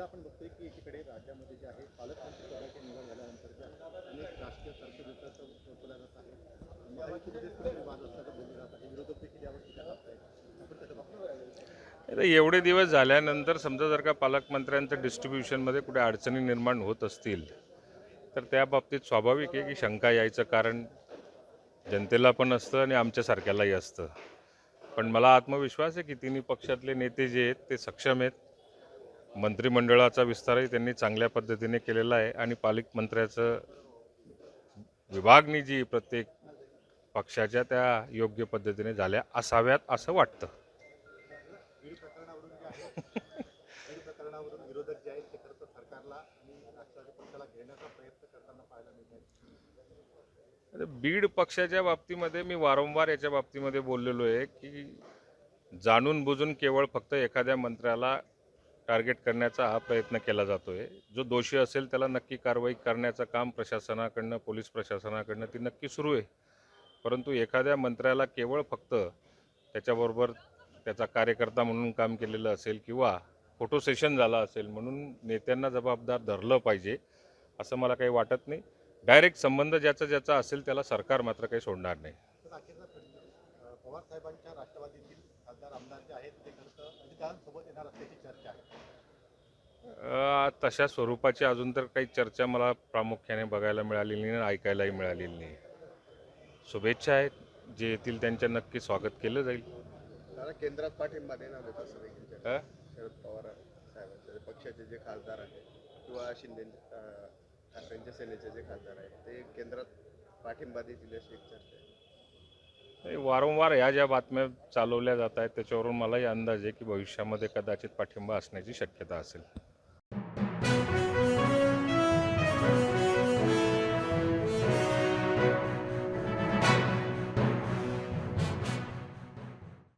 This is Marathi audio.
आता आपण बघतोय की एकीकडे राज्यामध्ये जे आहे पालकमंत्री पदाची निवड झाल्यानंतर अनेक राष्ट्रीय तर्कवितर्क ओळखल्या जात आहे महायुतीमध्ये सुद्धा असल्याचं बोललं जात आहे. विरोधक देखील यावर टीका करत आहेत. आपण कसं बघतो. एवढे दिवस झाल्यानंतर समजा जर का पालकमंत्र्यांचं डिस्ट्रीब्युशनमध्ये कुठे अडचणी निर्माण होत असतील तर त्या बाबतीत स्वाभाविक आहे की शंका यायचं कारण जनतेला पण असतं आणि आमच्यासारख्यालाही असतं. पण मला आत्मविश्वास आहे की तिन्ही पक्षातले नेते जे आहेत ते सक्षम आहेत. मंत्रिमंडळाचा विस्तारही त्यांनी चांगल्या पद्धतीने केलेला आहे आणि पालकमंत्र्याचं विभागणी जी प्रत्येक पक्षाच्या त्या योग्य पद्धतीने झाल्या असाव्यात असं वाटतं. बीड बीड पक्षाच्या बाबतीमध्ये मी वारंवार याच्या बाबतीमध्ये बोललेलो आहे की जाणून बुजून केवळ फक्त एखाद्या मंत्र्याला टार्गेट करण्याचा हा प्रयत्न केला जातो आहे जो दोषी असेल त्याला नक्की कारवाई करण्याचं काम प्रशासनाकडनं पोलीस प्रशासनाकडनं ती नक्की सुरू आहे. परंतु एखाद्या मंत्र्याला केवळ फक्त त्याच्याबरोबर त्याचा कार्यकर्ता म्हणून काम केलेलं असेल किंवा फोटो सेशन झाला असेल म्हणून नेत्यांना जबाबदार धरलं पाहिजे असं मला काही वाटत नाही. डायरेक्ट संबंध ज्याचा ज्याचा असेल त्याला सरकार मात्र काही सोडणार नाही. पवार साहेबांच्या राष्ट्रवादीतील खासदार आमदार जे आहेत ते खरं तर येणार असल्याची चर्चा आहे. तशा स्वरूपाची अजून तर काही चर्चा मला प्रामुख्याने बघायला मिळालेली नाही आणि ऐकायलाही मिळालेली नाही शुभेच्छा आहेत जे येतील त्यांच्या नक्की स्वागत केलं जाईल दादा केंद्रात पाठिंबा देणार होता असं देखील चर्चा. अ? शरद पवार साहेबांचे पक्षाचे जे खासदार आहेत किंवा शिंदे अं, ठाकरेंच्या सेनेचे जे खासदार आहेत ते केंद्रात पाठिंबा देतील अशी एक चर्चा आहे नाही, वारंवार ह्या ज्या बातम्या चालवल्या जात आहेत त्याच्यावरून मलाही अंदाज आहे की भविष्यामध्ये कदाचित पाठिंबा असण्याची शक्यता असेल